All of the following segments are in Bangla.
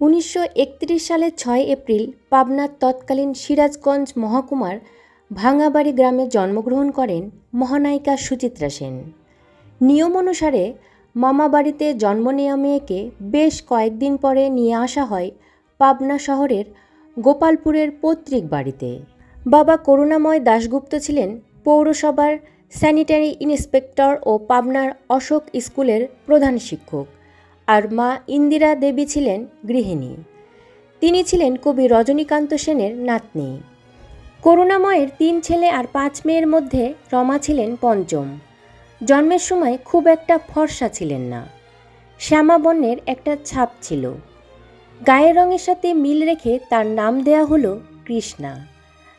উনিশশো একত্রিশ সালের ছয় এপ্রিল পাবনার তৎকালীন সিরাজগঞ্জ মহকুমার ভাঙাবাড়ি গ্রামে জন্মগ্রহণ করেন মহানায়িকা সুচিত্রা সেন। নিয়ম অনুসারে মামাবাড়িতে জন্ম নেওয়া মেয়েকে বেশ কয়েকদিন পরে নিয়ে আসা হয় পাবনা শহরের গোপালপুরের পৈতৃক বাড়িতে। বাবা করুণাময় দাশগুপ্ত ছিলেন পৌরসভার স্যানিটারি ইন্সপেক্টর ও পাবনার অশোক স্কুলের প্রধান শিক্ষক। আর মা ইন্দিরা দেবী ছিলেন গৃহিণী। তিনি ছিলেন কবি রজনীকান্ত সেনের নাতনি। করুণাময়ের তিন ছেলে আর পাঁচ মেয়ের মধ্যে রমা ছিলেন পঞ্চম। জন্মের সময় খুব একটা ফর্সা ছিলেন না। শ্যামা বর্ণের একটা ছাপ ছিল। গায়ের রঙের সাথে মিল রেখে তার নাম দেয়া হলো কৃষ্ণা।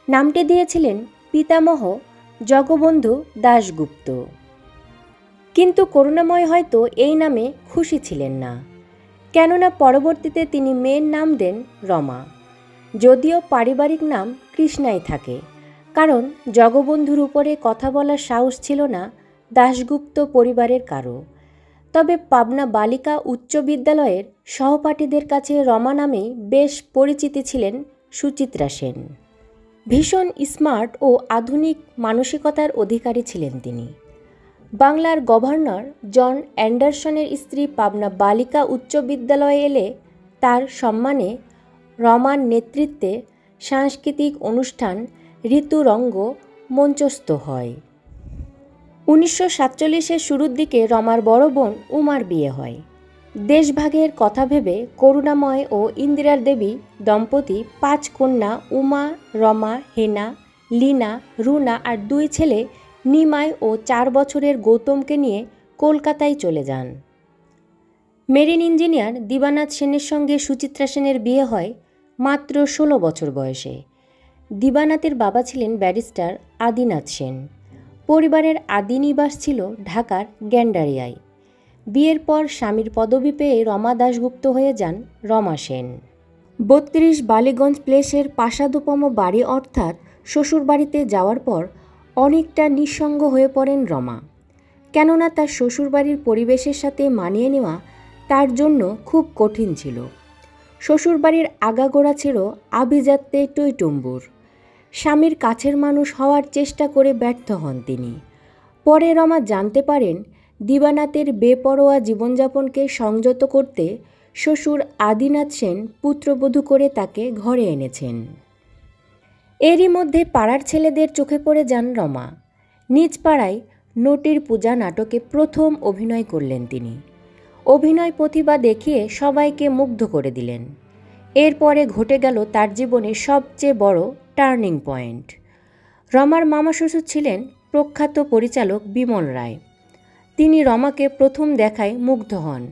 নামটি দিয়েছিলেন পিতামহ জগবন্ধু দাশগুপ্ত। কিন্তু করুণাময় হয়তো এই নামে খুশি ছিলেন না। কেননা পরবর্তীতে তিনি মেয়ের নাম দেন রমা। যদিও পারিবারিক নাম কৃষ্ণাই থাকে। কারণ জগবন্ধুর উপরে কথা বলার সাহস ছিল না দাশগুপ্ত পরিবারের কারও। তবে পাবনা বালিকা উচ্চ বিদ্যালয়ের সহপাঠীদের কাছে রমা নামেই বেশ পরিচিতি ছিলেন সুচিত্রা সেন। ভীষণ স্মার্ট ও আধুনিক মানসিকতার অধিকারী ছিলেন তিনি। বাংলার গভর্নর জন অ্যান্ডারসনের স্ত্রী পাবনা বালিকা উচ্চ বিদ্যালয়ে এলে তার সম্মানে রমার নেতৃত্বে সাংস্কৃতিক অনুষ্ঠান ঋতুরঙ্গ মঞ্চস্থ হয়। উনিশশো সাতচল্লিশের শুরুর দিকে রমার বড় বোন উমার বিয়ে হয়। দেশভাগের কথা ভেবে করুণাময় ও ইন্দিরার দেবী দম্পতি পাঁচ কন্যা উমা, রমা, হেনা, লীনা, রুনা আর দুই ছেলে নিমাই ও চার বছরের গৌতমকে নিয়ে কলকাতায় চলে যান। মেরিন ইঞ্জিনিয়ার দিবানাথ সেনের সঙ্গে সুচিত্রা সেনের বিয়ে হয় মাত্র ষোলো বছর বয়সে। দিবানাথের বাবা ছিলেন ব্যারিস্টার আদিনাথ সেন। পরিবারের আদি নিবাস ছিল ঢাকার গ্যান্ডারিয়ায়। বিয়ের পর স্বামীর পদবি পেয়ে রমা দাশগুপ্ত হয়ে যান রমা সেন। বত্রিশ বালিগঞ্জ প্লেসের পাশাদোপম বাড়ি অর্থাৎ শ্বশুরবাড়িতে যাওয়ার পর অনেকটা নিঃসঙ্গ হয়ে পড়েন রমা। কেননা তার শ্বশুরবাড়ির পরিবেশের সাথে মানিয়ে নেওয়া তার জন্য খুব কঠিন ছিল। শ্বশুরবাড়ির আগাগোড়া ছিল আভিজাত্যে টইটুম্বুর স্বামীর কাছের মানুষ হওয়ার চেষ্টা করে ব্যর্থ হন তিনি। পরে রমা জানতে পারেন, দিবানাথের বেপরোয়া জীবনযাপনকে সংযত করতে শ্বশুর আদিনাথ সেন পুত্রবধূ করে তাকে ঘরে এনেছেন। এরই মধ্যে পাড়ার ছেলেদের চোখে পড়ে যান রমা। নিজ পাড়ায় নটির পূজা নাটকে প্রথম অভিনয় করলেন তিনি। অভিনয় প্রতিভা দেখিয়ে সবাইকে মুগ্ধ করে দিলেন। এরপরে ঘটে গেল তার জীবনের সবচেয়ে বড় টার্নিং পয়েন্ট। রমার মামা শ্বশুর ছিলেন প্রখ্যাত পরিচালক বিমল রায়। তিনি রমাকে প্রথম দেখায় মুগ্ধ হন।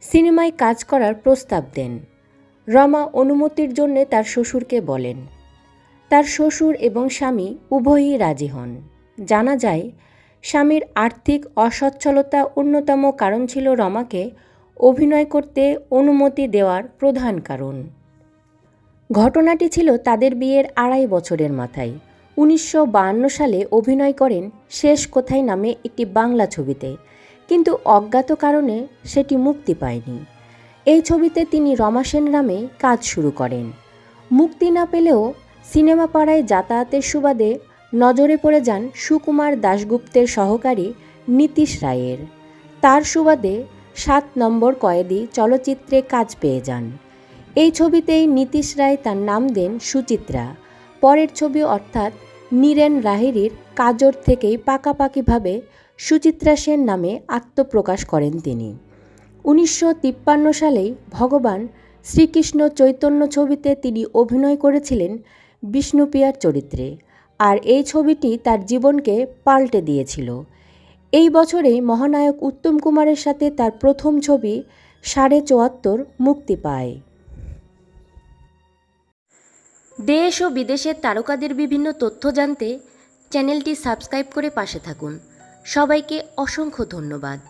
সিনেমায় কাজ করার প্রস্তাব দেন। রমা অনুমতির জন্যে তার শ্বশুরকে বলেন তার শ্বশুর এবং স্বামী উভয়ই রাজি হন। জানা যায়, স্বামীর আর্থিক অসচ্ছলতা অন্যতম কারণ ছিল রমাকে অভিনয় করতে অনুমতি দেওয়ার প্রধান কারণ। ঘটনাটি ছিল তাদের বিয়ের আড়াই বছরের মাথায়। উনিশশো বায়ান্ন সালে অভিনয় করেন শেষ কোথায় নামে একটি বাংলা ছবিতে, কিন্তু অজ্ঞাত কারণে সেটি মুক্তি পায়নি। এই ছবিতে তিনি রমা সেন নামে কাজ শুরু করেন। মুক্তি না পেলেও সিনেমা পাড়ায় যাতায়াতের সুবাদে নজরে পড়ে যান সুকুমার দাশগুপ্তের সহকারী নীতিশ রায়ের। তার সুবাদে সাত নম্বর কয়েদি চলচ্চিত্রে কাজ পেয়ে যান। এই ছবিতেই নীতিশ রায় তার নাম দেন সুচিত্রা। পরের ছবি অর্থাৎ নীরেন লাহিড়ির কাজর থেকেই পাকাপাকিভাবে সুচিত্রা সেন নামে আত্মপ্রকাশ করেন তিনি। উনিশশো তিপ্পান্ন সালেই ভগবান শ্রীকৃষ্ণ চৈতন্য ছবিতে তিনি অভিনয় করেছিলেন বিষ্ণুপ্রিয়ার চরিত্রে, আর এই ছবিটি তার জীবনকে পাল্টে দিয়েছিল। এই বছরেই মহানায়ক উত্তম কুমারের সাথে তার প্রথম ছবি সাড়ে চুয়াত্তর মুক্তি পায়। দেশ ও বিদেশের তারকাদের বিভিন্ন তথ্য জানতে চ্যানেলটি সাবস্ক্রাইব করে পাশে থাকুন। সবাইকে অসংখ্য ধন্যবাদ।